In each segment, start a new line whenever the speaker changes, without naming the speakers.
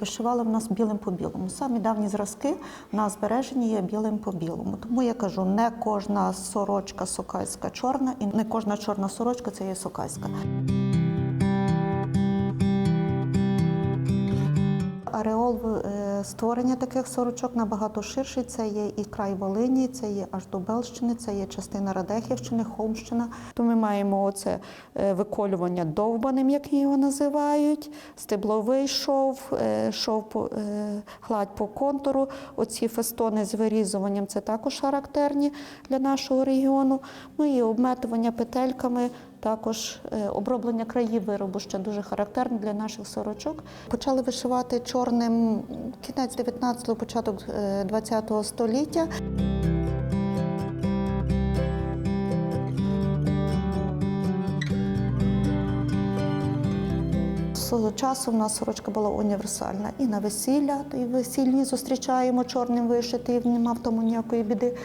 Вишивали в нас білим по білому. Самі давні зразки на збереженні є білим по білому. Тому я кажу, не кожна сорочка сокальська чорна, і не кожна чорна сорочка це є сокальська. Ареол е, створення таких сорочок набагато ширший. Це є і край Волині, це є аж до Белщини, це є частина Радехівщини, Холмщина. То ми маємо оце е, виколювання довбаним, як його називають, стебловий шов, е, шов по, гладь по контуру. Оці фестони з вирізуванням це також характерні для нашого регіону. Ну і обметування петельками. Також е, оброблення країв виробу ще дуже характерне для наших сорочок. Почали вишивати чорним кінець 19-го, початок 20-го століття. Свого часу нас сорочка була універсальна. І на весілля, і весільні зустрічаємо чорним вишити, і нема в тому ніякої біди.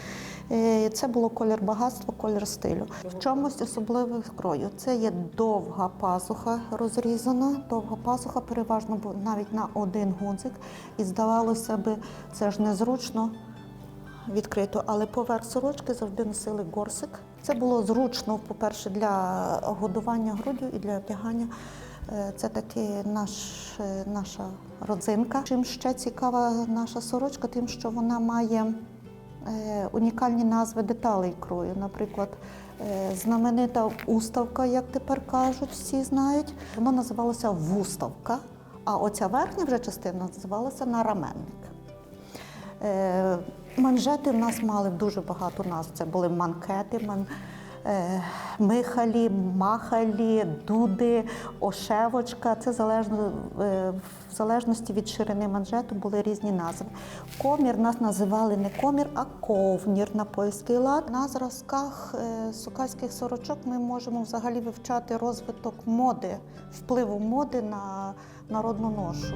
Е, Це було колір багатства, колір стилю. В чомусь особливих крою. Це є довга пазуха розрізана, довга пазуха, переважно навіть на один гудзик. І здавалося би, це ж незручно відкрито, але поверх сорочки завжди носили горсик. Це було зручно, по-перше, для годування груддю і для одягання. Е, Це таки наш, е, наша родзинка. Чим ще цікава наша сорочка, тим, що вона має унікальні назви деталей крою. Наприклад, е, знаменита уставка, як тепер кажуть, всі знають. Вона називалася вуставка, а оця верхня вже частина називалася нараменник. Е, Манжети в нас мали дуже багато назв. Це були манкети, ман, е, михалі, махалі, дуди, ошевочка. Це залежно, е, в залежності від ширини манжету були різні назви. Комір нас називали не комір, а ковнір на польський лад. На зразках е, сукальських сорочок ми можемо взагалі вивчати розвиток моди, впливу моди на народну ношу.